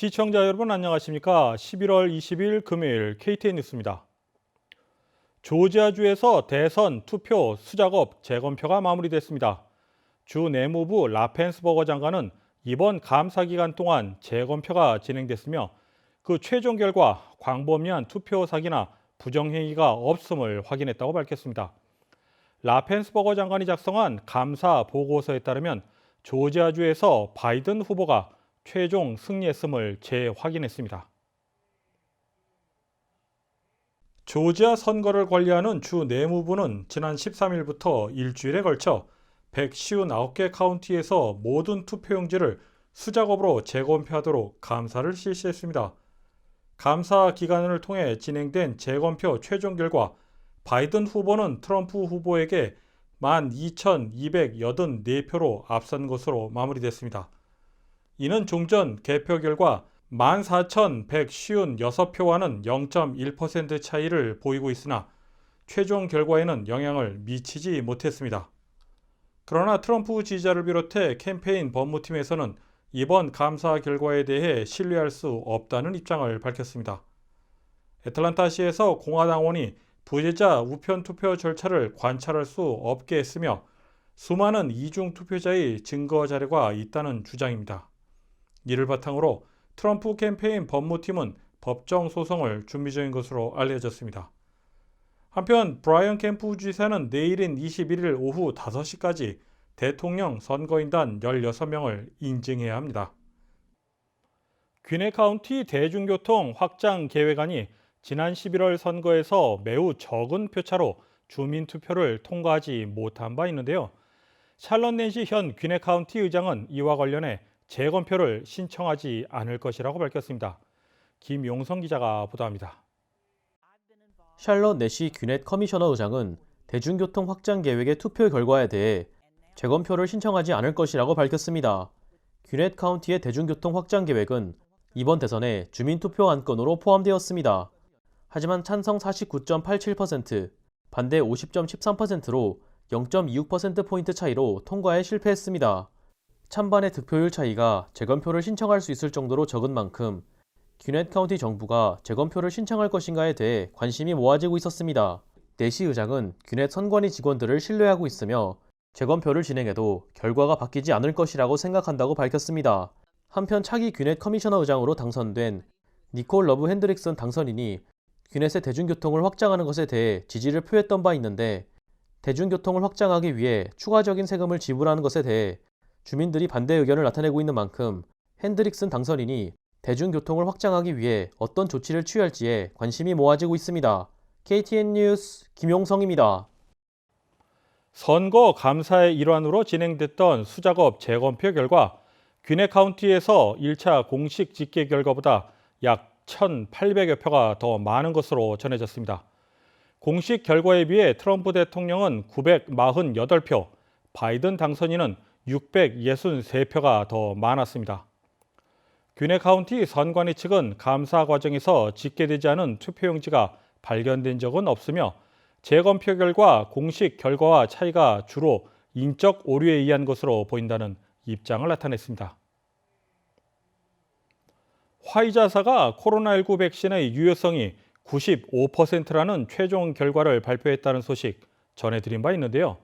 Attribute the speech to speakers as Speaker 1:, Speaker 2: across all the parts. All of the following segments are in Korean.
Speaker 1: 시청자 여러분 안녕하십니까? 11월 20일 금요일 KTN 뉴스입니다. 조지아주에서 대선 투표 수작업 재검표가 마무리됐습니다. 주 내무부 라펜스버거 장관은 이번 감사 기간 동안 재검표가 진행됐으며 그 최종 결과 광범위한 투표 사기나 부정행위가 없음을 확인했다고 밝혔습니다. 라펜스버거 장관이 작성한 감사 보고서에 따르면 조지아주에서 바이든 후보가 최종 승리했음을 재확인했습니다. 조지아 선거를 관리하는 주 내무부는 지난 13일부터 일주일에 걸쳐 159개 카운티에서 모든 투표용지를 수작업으로 재검표하도록 감사를 실시했습니다. 감사 기간을 통해 진행된 재검표 최종 결과 바이든 후보는 트럼프 후보에게 12,284표로 앞선 것으로 마무리됐습니다. 이는 종전 개표 결과 14,156표와는 0.1% 차이를 보이고 있으나 최종 결과에는 영향을 미치지 못했습니다. 그러나 트럼프 지지자를 비롯해 캠페인 법무팀에서는 이번 감사 결과에 대해 신뢰할 수 없다는 입장을 밝혔습니다. 애틀란타시에서 공화당원이 부재자 우편 투표 절차를 관찰할 수 없게 했으며 수많은 이중 투표자의 증거 자료가 있다는 주장입니다. 이를 바탕으로 트럼프 캠페인 법무팀은 법정 소송을 준비 중인 것으로 알려졌습니다. 한편 브라이언 캠프 지사는 내일인 21일 오후 5시까지 대통령 선거인단 16명을 인증해야 합니다. 귀네 카운티 대중교통 확장 계획안이 지난 11월 선거에서 매우 적은 표차로 주민 투표를 통과하지 못한 바 있는데요. 샬럿 낸시 현 귀네 카운티 의장은 이와 관련해 재검표를 신청하지 않을 것이라고 밝혔습니다. 김용성 기자가 보도합니다.
Speaker 2: 샬럿 내시 귀넷 커미셔너 의장은 대중교통 확장 계획의 투표 결과에 대해 재검표를 신청하지 않을 것이라고 밝혔습니다. 귀넷 카운티의 대중교통 확장 계획은 이번 대선에 주민투표 안건으로 포함되었습니다. 하지만 찬성 49.87%, 반대 50.13%로 0.26%포인트 차이로 통과에 실패했습니다. 찬반의 득표율 차이가 재검표를 신청할 수 있을 정도로 적은 만큼 귀넷 카운티 정부가 재검표를 신청할 것인가에 대해 관심이 모아지고 있었습니다. 내시 의장은 귀넷 선관위 직원들을 신뢰하고 있으며 재검표를 진행해도 결과가 바뀌지 않을 것이라고 생각한다고 밝혔습니다. 한편 차기 귀넷 커미셔너 의장으로 당선된 니콜 러브 핸드릭슨 당선인이 귀넷의 대중교통을 확장하는 것에 대해 지지를 표했던 바 있는데 대중교통을 확장하기 위해 추가적인 세금을 지불하는 것에 대해 주민들이 반대 의견을 나타내고 있는 만큼 핸드릭슨 당선인이 대중교통을 확장하기 위해 어떤 조치를 취할지에 관심이 모아지고 있습니다. KTN 뉴스 김용성입니다.
Speaker 1: 선거 감사의 일환으로 진행됐던 수작업 재검표 결과 귀네 카운티에서 1차 공식 집계 결과보다 약 1,800여 표가 더 많은 것으로 전해졌습니다. 공식 결과에 비해 트럼프 대통령은 948표, 바이든 당선인은 663표가 더 많았습니다. 귀네 카운티 선관위 측은 감사 과정에서 집계되지 않은 투표용지가 발견된 적은 없으며 재검표 결과 공식 결과와 차이가 주로 인적 오류에 의한 것으로 보인다는 입장을 나타냈습니다. 화이자사가 코로나19 백신의 유효성이 95%라는 최종 결과를 발표했다는 소식 전해드린 바 있는데요.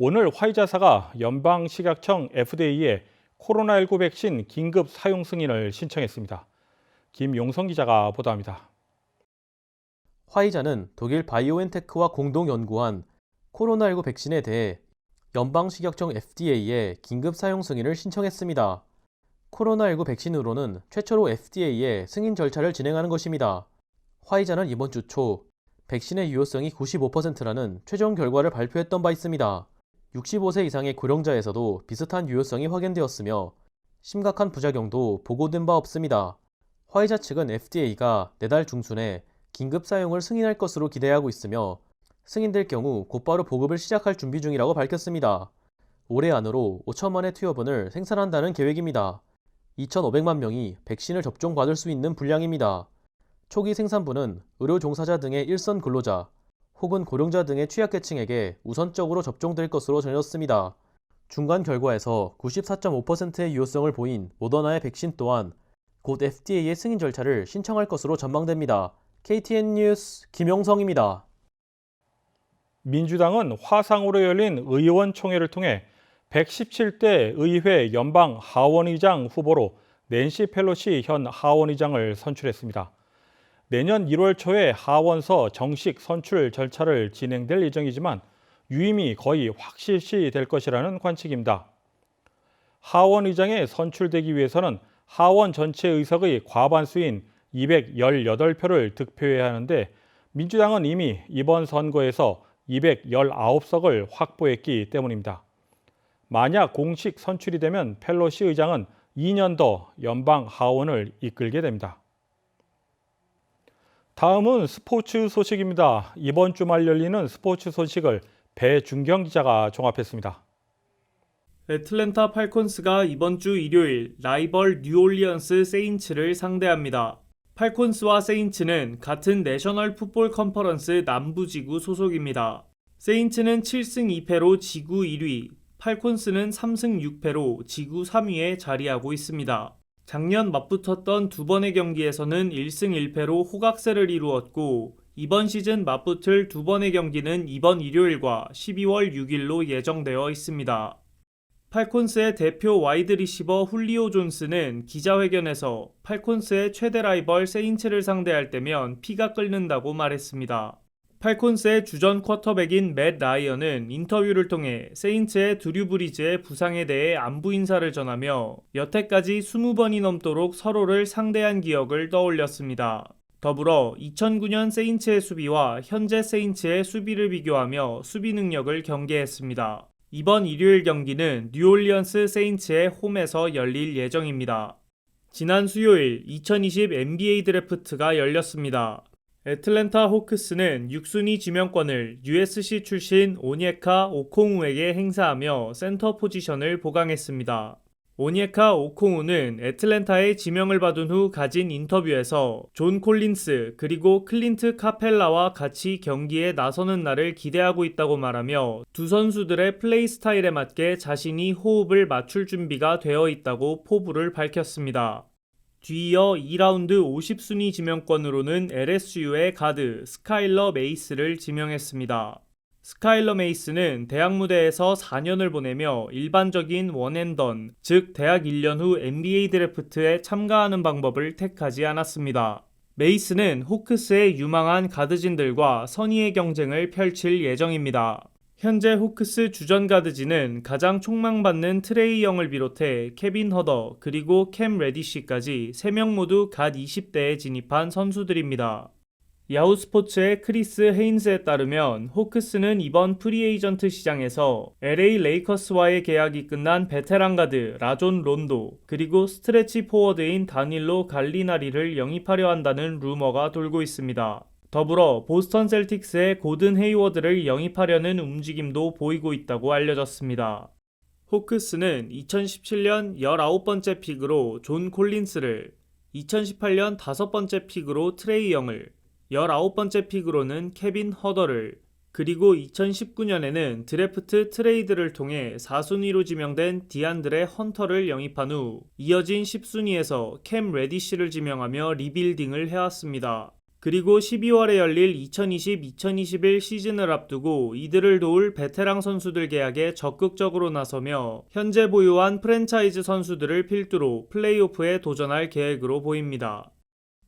Speaker 1: 오늘 화이자사가 연방식약청 FDA에 코로나19 백신 긴급 사용 승인을 신청했습니다. 김용성 기자가 보도합니다.
Speaker 2: 화이자는 독일 바이오엔테크와 공동 연구한 코로나19 백신에 대해 연방식약청 FDA에 긴급 사용 승인을 신청했습니다. 코로나19 백신으로는 최초로 FDA에 승인 절차를 진행하는 것입니다. 화이자는 이번 주 초 백신의 유효성이 95%라는 최종 결과를 발표했던 바 있습니다. 65세 이상의 고령자에서도 비슷한 유효성이 확인되었으며 심각한 부작용도 보고된 바 없습니다. 화이자 측은 FDA가 내달 중순에 긴급 사용을 승인할 것으로 기대하고 있으며 승인될 경우 곧바로 보급을 시작할 준비 중이라고 밝혔습니다. 올해 안으로 5천만의 투여분을 생산한다는 계획입니다. 2,500만 명이 백신을 접종받을 수 있는 분량입니다. 초기 생산분은 의료 종사자 등의 일선 근로자 혹은 고령자 등의 취약계층에게 우선적으로 접종될 것으로 전해졌습니다. 중간 결과에서 94.5%의 유효성을 보인 모더나의 백신 또한 곧 FDA의 승인 절차를 신청할 것으로 전망됩니다. KTN 뉴스 김용성입니다.
Speaker 1: 민주당은 화상으로 열린 의원총회를 통해 117대 의회 연방 하원의장 후보로 낸시 펠로시 현 하원의장을 선출했습니다. 내년 1월 초에 하원서 정식 선출 절차를 진행될 예정이지만 유임이 거의 확실시 될 것이라는 관측입니다. 하원 의장에 선출되기 위해서는 하원 전체 의석의 과반수인 218표를 득표해야 하는데 민주당은 이미 이번 선거에서 219석을 확보했기 때문입니다. 만약 공식 선출이 되면 펠로시 의장은 2년 더 연방 하원을 이끌게 됩니다. 다음은 스포츠 소식입니다. 이번 주말 열리는 스포츠 소식을 배준경 기자가 종합했습니다.
Speaker 3: 애틀랜타 팔콘스가 이번 주 일요일 라이벌 뉴올리언스 세인츠를 상대합니다. 팔콘스와 세인츠는 같은 내셔널 풋볼 컨퍼런스 남부지구 소속입니다. 세인츠는 7승 2패로 지구 1위, 팔콘스는 3승 6패로 지구 3위에 자리하고 있습니다. 작년 맞붙었던 두 번의 경기에서는 1승 1패로 호각세를 이루었고 이번 시즌 맞붙을 두 번의 경기는 이번 일요일과 12월 6일로 예정되어 있습니다. 팔콘스의 대표 와이드 리시버 훌리오 존스는 기자회견에서 팔콘스의 최대 라이벌 세인츠를 상대할 때면 피가 끓는다고 말했습니다. 팔콘스의 주전 쿼터백인 맷 라이언은 인터뷰를 통해 세인츠의 드류 브리즈의 부상에 대해 안부 인사를 전하며 여태까지 20번이 넘도록 서로를 상대한 기억을 떠올렸습니다. 더불어 2009년 세인츠의 수비와 현재 세인츠의 수비를 비교하며 수비 능력을 경계했습니다. 이번 일요일 경기는 뉴올리언스 세인츠의 홈에서 열릴 예정입니다. 지난 수요일 2020 NBA 드래프트가 열렸습니다. 애틀랜타 호크스는 6순위 지명권을 USC 출신 오니에카 오콩우에게 행사하며 센터 포지션을 보강했습니다. 오니에카 오콩우는 애틀랜타의 지명을 받은 후 가진 인터뷰에서 존 콜린스 그리고 클린트 카펠라와 같이 경기에 나서는 날을 기대하고 있다고 말하며 두 선수들의 플레이 스타일에 맞게 자신이 호흡을 맞출 준비가 되어 있다고 포부를 밝혔습니다. 뒤이어 2라운드 50순위 지명권으로는 LSU의 가드 스카일러 메이스를 지명했습니다. 스카일러 메이스는 대학 무대에서 4년을 보내며 일반적인 원앤던, 즉 대학 1년 후 NBA 드래프트에 참가하는 방법을 택하지 않았습니다. 메이스는 호크스의 유망한 가드진들과 선의의 경쟁을 펼칠 예정입니다. 현재 호크스 주전 가드진은 가장 촉망받는 트레이 영을 비롯해 케빈 허더 그리고 캠 레디시까지 3명 모두 갓 20대에 진입한 선수들입니다. 야후 스포츠의 크리스 헤인스에 따르면 호크스는 이번 프리에이전트 시장에서 LA 레이커스와의 계약이 끝난 베테랑 가드 라존 론도 그리고 스트레치 포워드인 다닐로 갈리나리를 영입하려 한다는 루머가 돌고 있습니다. 더불어 보스턴 셀틱스의 고든 헤이워드를 영입하려는 움직임도 보이고 있다고 알려졌습니다. 호크스는 2017년 19번째 픽으로 존 콜린스를, 2018년 5번째 픽으로 트레이 영을, 19번째 픽으로는 케빈 허더를, 그리고 2019년에는 드래프트 트레이드를 통해 4순위로 지명된 디안드레 헌터를 영입한 후 이어진 10순위에서 캠 레디시를 지명하며 리빌딩을 해왔습니다. 그리고 12월에 열릴 2020-2021 시즌을 앞두고 이들을 도울 베테랑 선수들 계약에 적극적으로 나서며 현재 보유한 프랜차이즈 선수들을 필두로 플레이오프에 도전할 계획으로 보입니다.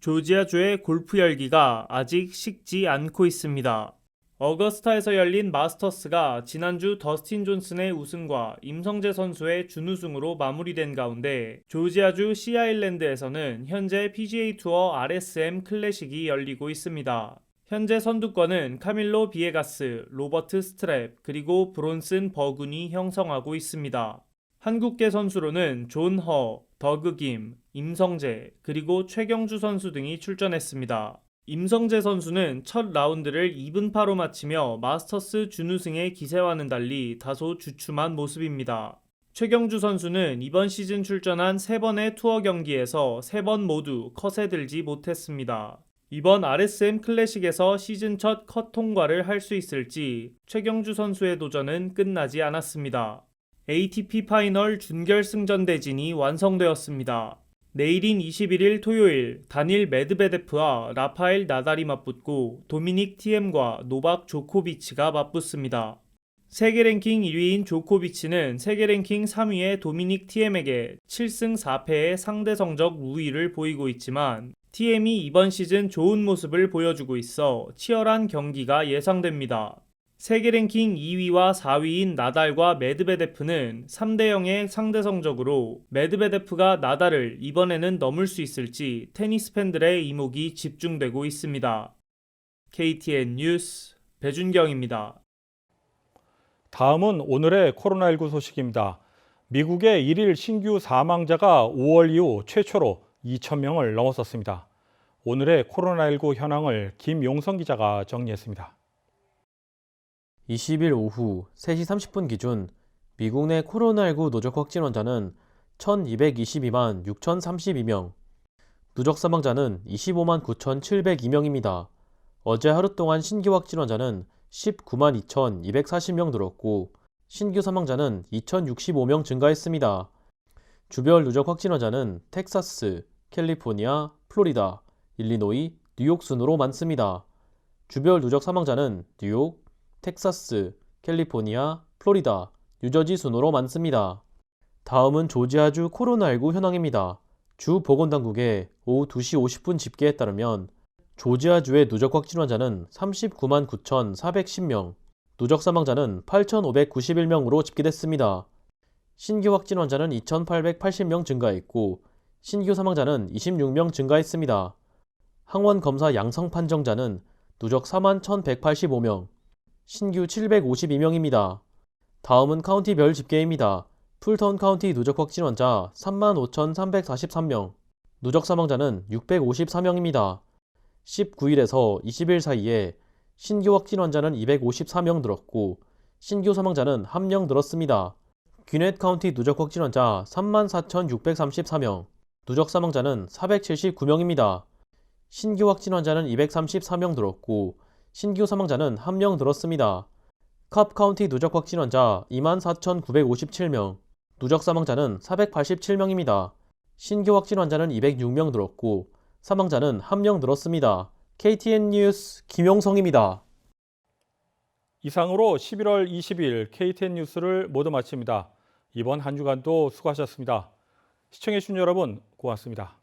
Speaker 3: 조지아주의 골프 열기가 아직 식지 않고 있습니다. 어거스타에서 열린 마스터스가 지난주 더스틴 존슨의 우승과 임성재 선수의 준우승으로 마무리된 가운데 조지아주 시아일랜드에서는 현재 PGA 투어 RSM 클래식이 열리고 있습니다. 현재 선두권은 카밀로 비에가스, 로버트 스트랩, 그리고 브론슨 버군이 형성하고 있습니다. 한국계 선수로는 존 허, 더그 김, 임성재, 그리고 최경주 선수 등이 출전했습니다. 임성재 선수는 첫 라운드를 2분파로 마치며 마스터스 준우승의 기세와는 달리 다소 주춤한 모습입니다. 최경주 선수는 이번 시즌 출전한 3번의 투어 경기에서 3번 모두 컷에 들지 못했습니다. 이번 RSM 클래식에서 시즌 첫 컷 통과를 할 수 있을지 최경주 선수의 도전은 끝나지 않았습니다. ATP 파이널 준결승전 대진이 완성되었습니다. 내일인 21일 토요일 다닐 메드베데프와 라파엘 나달이 맞붙고 도미닉 티엠과 노박 조코비치가 맞붙습니다. 세계 랭킹 1위인 조코비치는 세계 랭킹 3위의 도미닉 티엠에게 7승 4패의 상대 성적 우위를 보이고 있지만 TM이 이번 시즌 좋은 모습을 보여주고 있어 치열한 경기가 예상됩니다. 세계 랭킹 2위와 4위인 나달과 메드베데프는 3대 0의 상대 성적으로 메드베데프가 나달을 이번에는 넘을 수 있을지 테니스 팬들의 이목이 집중되고 있습니다. KTN 뉴스 배준경입니다.
Speaker 1: 다음은 오늘의 코로나19 소식입니다. 미국의 1일 신규 사망자가 5월 이후 최초로 2,000명을 넘어섰습니다. 오늘의 코로나19 현황을 김용성 기자가 정리했습니다.
Speaker 2: 20일 오후 3시 30분 기준 미국 내 코로나19 누적 확진 환자는 1222만 6032명, 누적 사망자는 25만 9702명입니다. 어제 하루 동안 신규 확진 환자는 19만 2240명 늘었고 신규 사망자는 2065명 증가했습니다. 주별 누적 확진 환자는 텍사스, 캘리포니아, 플로리다, 일리노이, 뉴욕 순으로 많습니다. 주별 누적 사망자는 뉴욕, 텍사스, 캘리포니아, 플로리다, 뉴저지 순으로 많습니다. 다음은 조지아주 코로나19 현황입니다. 주 보건당국의 오후 2시 50분 집계에 따르면 조지아주의 누적 확진 환자는 39만 9,410명, 누적 사망자는 8,591명으로 집계됐습니다. 신규 확진 환자는 2,880명 증가했고 신규 사망자는 26명 증가했습니다. 항원 검사 양성 판정자는 누적 4만 1,185명, 신규 752명입니다. 다음은 카운티별 집계입니다. 풀턴 카운티 누적 확진 환자 35,343명, 누적 사망자는 654명입니다. 19일에서 20일 사이에 신규 확진 환자는 254명 늘었고 신규 사망자는 1명 늘었습니다. 귀넷 카운티 누적 확진 환자 34,634명, 누적 사망자는 479명입니다. 신규 확진 환자는 234명 늘었고 신규 사망자는 1명 늘었습니다. 캅 카운티 누적 확진 환자 24,957명, 누적 사망자는 487명입니다. 신규 확진 환자는 206명 늘었고 사망자는 1명 늘었습니다. KTN 뉴스 김용성입니다.
Speaker 1: 이상으로 11월 20일 KTN 뉴스를 모두 마칩니다. 이번 한 주간도 수고하셨습니다. 시청해주신 여러분 고맙습니다.